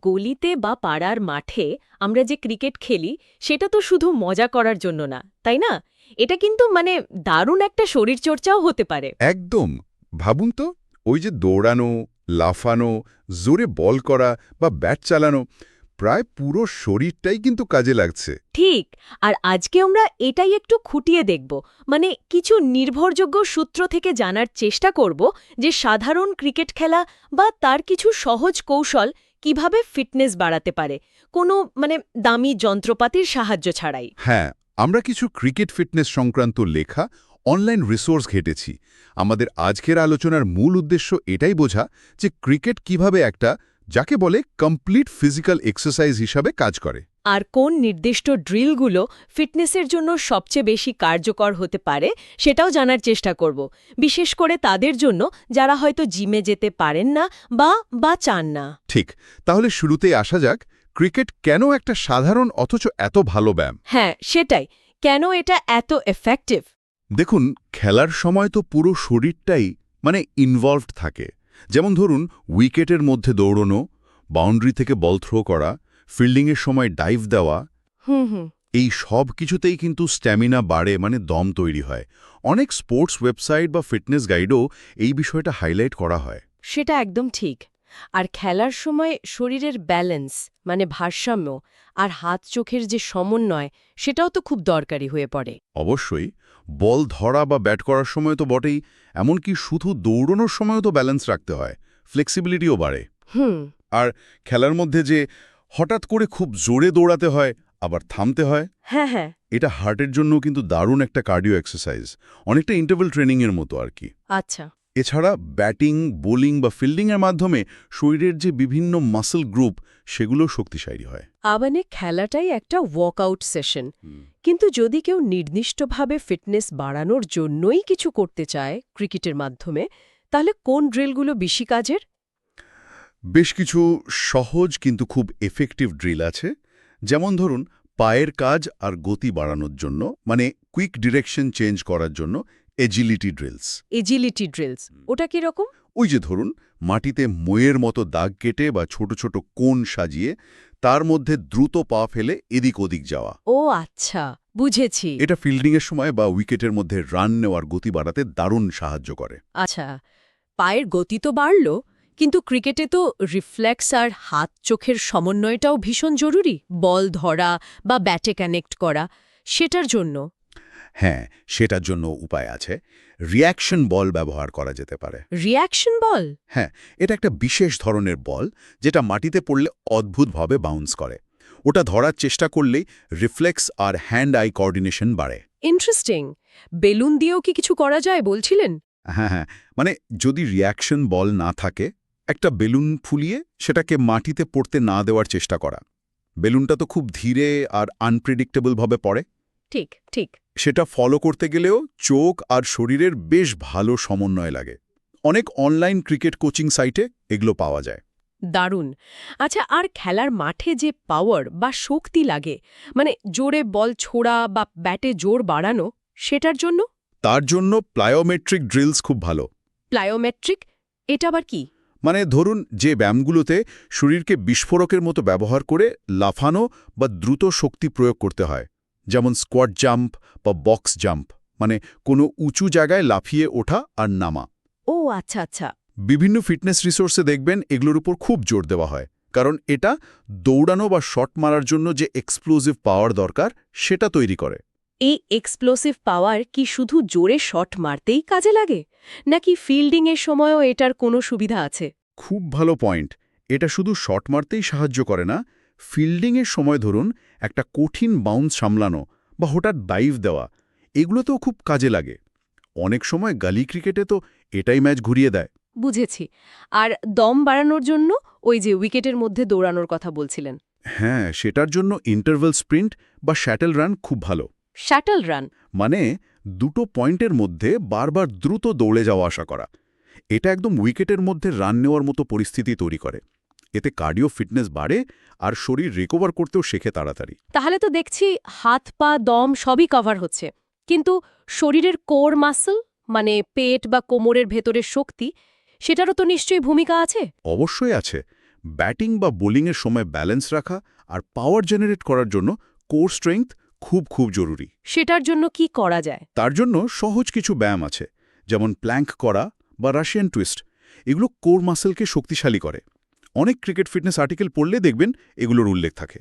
গলিতে বা পাড়ার মাঠে আমরা যে ক্রিকেট খেলি সেটা তো শুধু মজা করার জন্য না তাই না? এটা কিন্তু মানে দারুণ একটা শরীরচর্চাও হতে পারে। একদম। ভাবুন তো ওই যে দৌড়ানো লাফানো জোরে বল করা বা ব্যাট চালানো প্রায় পুরো শরীরটাই কিন্তু কাজে লাগছে। ঠিক আর আজকে আমরা এটাই একটু খুঁটিয়ে দেখব। মানে কিছু নির্ভরযোগ্য সূত্র থেকে জানার চেষ্টা করব যে সাধারণ ক্রিকেট খেলা বা তার কিছু সহজ কৌশল কীভাবে ফিটনেস বাড়াতে পারে? কোনো মানে দামি যন্ত্রপাতির সাহায্য ছাড়াই। হ্যাঁ আমরা কিছু ক্রিকেট ফিটনেস সংক্রান্ত লেখা অনলাইন রিসোর্স ঘেটেছি। আমাদের আজকের আলোচনার মূল উদ্দেশ্য এটাই বোঝা যে ক্রিকেট কীভাবে একটা, যাকে বলে কমপ্লিট ফিজিক্যাল এক্সারসাইজ হিসাবে কাজ করে। আর কোন নির্দিষ্ট ড্রিলগুলো ফিটনেসের জন্য সবচেয়ে বেশি কার্যকর হতে পারে সেটাও জানার চেষ্টা করব। বিশেষ করে তাদের জন্য যারা হয়তো জিমে যেতে পারেন না বা বা চান না। ঠিক তাহলে শুরুতেই আসা যাক ক্রিকেট কেন একটা সাধারণ অথচ এত ভালো ব্যায়াম? হ্যাঁ সেটাই। কেন এটা এত এফেক্টিভ দেখুন খেলার সময় তো পুরো শরীরটাই মানে ইনভলভড থাকে। যেমন ধরুন উইকেটের মধ্যে দৌড়নো বাউন্ডারি থেকে বল থ্রো করা ফিল্ডিংয়ের সময় ডাইভ দেওয়া হুম হুম। এই সব কিছুতেই কিন্তু স্ট্যামিনা বাড়ে মানে দম তৈরি হয়। অনেক স্পোর্টস ওয়েবসাইট বা ফিটনেস গাইডও এই বিষয়টা হাইলাইট করা হয়। সেটা একদম ঠিক। আর খেলার সময় শরীরের ব্যালেন্স মানে ভারসাম্য আর হাত চোখের যে সমন্বয় সেটাও তো খুব দরকারি হয়ে পড়ে। অবশ্যই বল ধরা বা ব্যাট করার সময় তো বটেই এমনকি শুধু দৌড়নোর সময়ও তো ব্যালেন্স রাখতে হয় ফ্লেক্সিবিলিটিও বাড়ে। হুম। আর খেলার মধ্যে যে হঠাৎ করে খুব জোরে দৌড়াতে হয় আবার থামতে হয়। হ্যাঁ হ্যাঁ। এটা হার্টের জন্য কিন্তু দারুণ একটা কার্ডিও এক্সারসাইজ। অনেকটা ইন্টারভেল ট্রেনিংয়ের মতো আর কি। আচ্ছা। এছাড়া ব্যাটিং বোলিং বা ফিল্ডিংয়ের মাধ্যমে শরীরের যে বিভিন্ন মাসল গ্রুপ সেগুলো শক্তিশালী হয়। আবানে খেলাটাই একটা ওয়ার্কআউট সেশন। কিন্তু যদি কেউ নির্দিষ্টভাবে ফিটনেস বাড়ানোর জন্যই কিছু করতে চায় ক্রিকেটের মাধ্যমে তাহলে কোন ড্রিলগুলো বেশি কাজের? বেশ কিছু সহজ কিন্তু খুব এফেক্টিভ ড্রিল আছে। যেমন ধরুন পায়ের কাজ আর গতি বাড়ানোর জন্য মানে কুইক ডিরেকশন চেঞ্জ করার জন্য এজিলিটি ড্রিলস এজিলিটি ড্রিলস ওটা কীরকম ওই যে ধরুন মাটিতে ময়ের মতো দাগ কেটে বা ছোট ছোট কোণ সাজিয়ে তার মধ্যে দ্রুত পা ফেলে এদিক ওদিক যাওয়া। ও আচ্ছা বুঝেছি। এটা ফিল্ডিংয়ের সময় বা উইকেটের মধ্যে রান নেওয়ার গতি বাড়াতে দারুণ সাহায্য করে। আচ্ছা পায়ের গতি তো বাড়ল কিন্তু ক্রিকেটে তো রিফ্লেক্স আর হাত চোখের সমন্বয়টাও ভীষণ জরুরি বল ধরা বা ব্যাটে কানেক্ট করা সেটার জন্য। হ্যাঁ সেটার জন্য উপায় আছে। রিয়াকশন বল ব্যবহার করা যেতে পারে। Reaction ball? হ্যাঁ এটা একটা বিশেষ ধরনের বল যেটা মাটিতে পড়লে অদ্ভুতভাবে বাউন্স করে। ওটা ধরার চেষ্টা করলেই রিফ্লেক্স আর হ্যান্ড আই কোঅর্ডিনেশন বাড়ে। ইন্টারেস্টিং। বেলুন দিয়েও কি কিছু করা যায় বলছিলেন? হ্যাঁ হ্যাঁ মানে যদি রিয়াকশন বল না থাকে একটা বেলুন ফুলিয়ে সেটাকে মাটিতে পড়তে না দেওয়ার চেষ্টা করা। বেলুনটা তো খুব ধীরে আর আনপ্রেডিক্টেবলভাবে পড়ে। ঠিক ঠিক। সেটা ফলো করতে গেলেও চোখ আর শরীরের বেশ ভালো সমন্বয় লাগে। অনেক অনলাইন ক্রিকেট কোচিং সাইটে এগুলো পাওয়া যায়। দারুণ। আচ্ছা আর খেলার মাঠে যে পাওয়ার বা শক্তি লাগে মানে জোরে বল ছোড়া বা ব্যাটে জোর বাড়ানো সেটার জন্য? তার জন্য প্লায়োমেট্রিক ড্রিলস খুব ভালো। প্লায়োমেট্রিক এটা আবার কি? মানে ধরুন যে ব্যায়ামগুলোতে শরীরকে বিস্ফোরকের মতো ব্যবহার করে লাফানো বা দ্রুত শক্তি প্রয়োগ করতে হয় যেমন স্কোয়াড জাম্প বা বক্স জাম্প মানে কোনো উঁচু জায়গায় লাফিয়ে ওঠা আর নামা। ও আচ্ছা আচ্ছা। বিভিন্ন ফিটনেস রিসোর্সে দেখবেন এগুলোর উপর খুব জোর দেওয়া হয় কারণ এটা দৌড়ানো বা শট মারার জন্য যে এক্সপ্লোসিভ পাওয়ার দরকার সেটা তৈরি করে। এই এক্সপ্লোসিভ পাওয়ার কি শুধু জোরে শট মারতেই কাজে লাগে? নাকি ফিল্ডিংয়ের সময়ও এটার কোনো সুবিধা আছে? খুব ভালো পয়েন্ট এটা শুধু শট মারতেই সাহায্য করে না ফিল্ডিংয়ের সময় ধরুন একটা কঠিন বাউন্স সামলানো বা হঠাৎ ডাইভ দেওয়া এগুলোতেও খুব কাজে লাগে। অনেক সময় গালি ক্রিকেটে তো এটাই ম্যাচ ঘুরিয়ে দেয়। বুঝেছি। আর দম বাড়ানোর জন্য ওই যে উইকেটের মধ্যে দৌড়ানোর কথা বলছিলেন। হ্যাঁ সেটার জন্য ইন্টারভেল স্প্রিন্ট বা শ্যাটেল রান খুব ভালো। শ্যাটল রান মানে দুটো পয়েন্টের মধ্যে বারবার দ্রুত দৌড়ে যাওয়া আশা করা। এটা একদম উইকেটের মধ্যে রান নেওয়ার মতো পরিস্থিতি তৈরি করে। এতে কার্ডিও ফিটনেস বাড়ে আর শরীর রিকভার করতেও শেখে তাড়াতাড়ি। তাহলে তো দেখছি হাত পা দম সবই কভার হচ্ছে। কিন্তু শরীরের কোর মাসল মানে পেট বা কোমরের ভেতরের শক্তি সেটারও তো নিশ্চয়ই ভূমিকা আছে? অবশ্যই আছে। ব্যাটিং বা বোলিংয়ের সময় ব্যালেন্স রাখা আর পাওয়ার জেনারেট করার জন্য কোর স্ট্রেংথ খুব খুব জরুরি। সেটার জন্য কি করা যায়? তার জন্য সহজ কিছু ব্যায়াম আছে যেমন প্ল্যাঙ্ক করা বা রাশিয়ান টুইস্ট। এগুলো কোর মাসেলকে শক্তিশালী করে। অনেক ক্রিকেট ফিটনেস আর্টিকেল পড়লে দেখবেন এগুলোর উল্লেখ থাকে।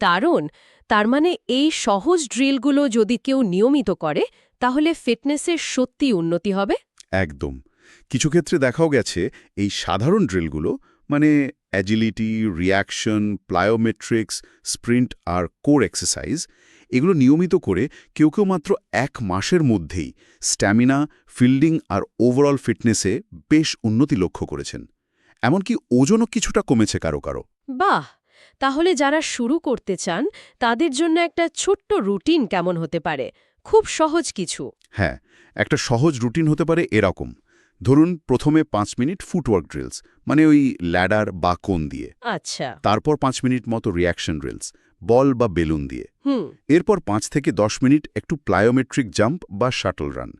দারুণ! তার মানে এই সহজ ড্রিলগুলো যদি কেউ নিয়মিত করে তাহলে ফিটনেসের সত্যি উন্নতি হবে? একদম। কিছু ক্ষেত্রে দেখাও গেছে এই সাধারণ ড্রিলগুলো মানে অ্যাজিলিটি রিয়াকশন প্লায়োমেট্রিক্স স্প্রিন্ট আর কোর এক্সারসাইজ এগুলো নিয়মিত করে কেউ কেউ মাত্র এক মাসের মধ্যেই স্ট্যামিনা ফিল্ডিং আর ওভারঅল ফিটনেসে বেশ উন্নতি লক্ষ্য করেছেন। এমনকি ওজনও কিছুটা কমেছে কারও কারও। বাহ! তাহলে যারা শুরু করতে চান তাদের জন্য একটা ছোট্ট রুটিন কেমন হতে পারে? খুব সহজ কিছু। হ্যাঁ একটা সহজ রুটিন হতে পারে এরকম। ধরুন প্রথমে পাঁচ মিনিট ফুটওয়ার্ক ড্রিলস মানে ওই ল্যাডার বা কোন দিয়ে। আচ্ছা। তারপর পাঁচ মিনিট মতো রিয়াকশন ড্রিলস। বল বা বেলুন দিয়ে। হুম। এরপর পাঁচ থেকে দশ মিনিট একটু প্লায়োমেট্রিক জাম্প বা শাটল রান।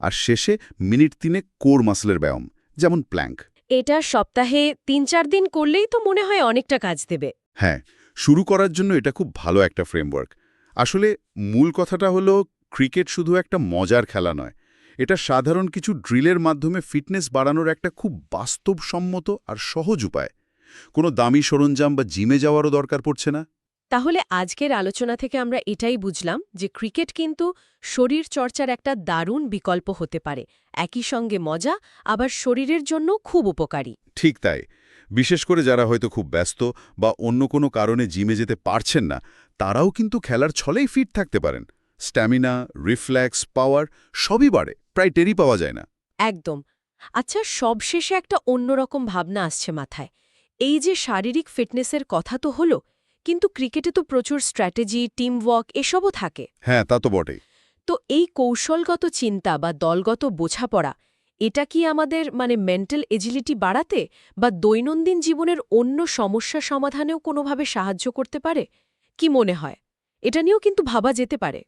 আর শেষে মিনিট তিনে কোর মাসলের ব্যায়াম যেমন প্ল্যাঙ্ক। এটা সপ্তাহে তিন চার দিন করলেই তো মনে হয় অনেকটা কাজ দেবে। হ্যাঁ শুরু করার জন্য এটা খুব ভালো একটা ফ্রেমওয়ার্ক। আসলে মূল কথাটা হলো ক্রিকেট শুধু একটা মজার খেলা নয়। এটা সাধারণ কিছু ড্রিলের মাধ্যমে ফিটনেস বাড়ানোর একটা খুব বাস্তবসম্মত আর সহজ উপায়। কোনো দামি সরঞ্জাম বা জিমে যাওয়ারও দরকার পড়ছে না। তাহলে আজকের আলোচনা থেকে আমরা এটাই বুঝলাম যে ক্রিকেট কিন্তু শরীর চর্চার একটা দারুণ বিকল্প হতে পারে। একই সঙ্গে মজা আবার শরীরের জন্য খুব উপকারী। ঠিক তাই। বিশেষ করে যারা হয়তো খুব ব্যস্ত বা অন্য কোনো কারণে জিমে যেতে পারছেন না তারাও কিন্তু খেলার ছলেই ফিট থাকতে পারেন। স্ট্যামিনা রিফ্ল্যাক্স পাওয়ার সবই বাড়ে প্রায় টেরি পাওয়া যায় না। একদম। আচ্ছা সবশেষে একটা অন্যরকম ভাবনা আসছে মাথায়। এই যে শারীরিক ফিটনেসের কথা তো হলো কিন্তু ক্রিকেটে তো প্রচুর স্ট্র্যাটেজি টিম ওয়ার্ক এসবও থাকে। হ্যাঁ তা তো বটে তো এই কৌশলগত চিন্তা বা দলগত বোঝাপড়া এটা কি আমাদের মানে মেন্টাল এজিলিটি বাড়াতে বা দৈনন্দিন জীবনের অন্য সমস্যা সমাধানেও কোনোভাবে সাহায্য করতে পারে? কি মনে হয়? এটা নিয়েও কিন্তু ভাবা যেতে পারে।